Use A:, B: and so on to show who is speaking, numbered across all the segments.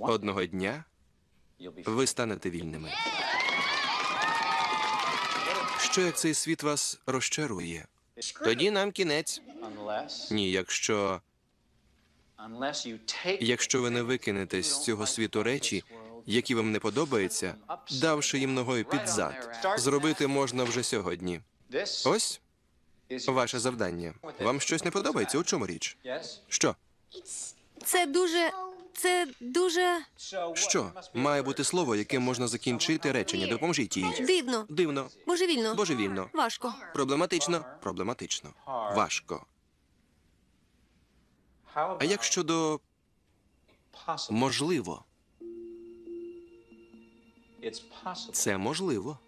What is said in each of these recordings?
A: Одного дня ви станете вільними. Що як цей світ вас розчарує? Тоді нам кінець. Ні, якщо, якщо ви не викинете з цього світу речі, які вам не подобаються, давши їм ногою під зад, зробити можна вже сьогодні. Ось ваше завдання. Вам щось не подобається? У чому річ? Що?
B: Це дуже. Це дуже
A: Що? Має бути слово, яким можна закінчити речення. Допоможіть їй.
B: дивно,
A: Дивно,
B: божевільно,
A: божевільно,
B: важко.
A: проблематично, проблематично, важко. А як щодо можливо? Це можливо.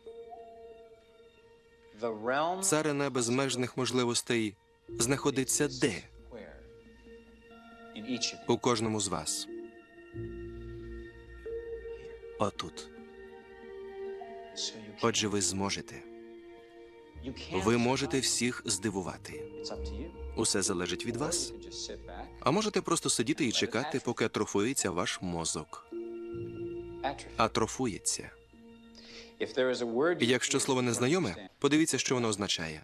A: Царина безмежних можливостей знаходиться де? У кожному з вас. Отут. Отже, ви зможете. Ви можете всіх здивувати. Усе залежить від вас. А можете просто сидіти і чекати, поки атрофується ваш мозок. Атрофується. Якщо слово незнайоме, подивіться, що воно означає.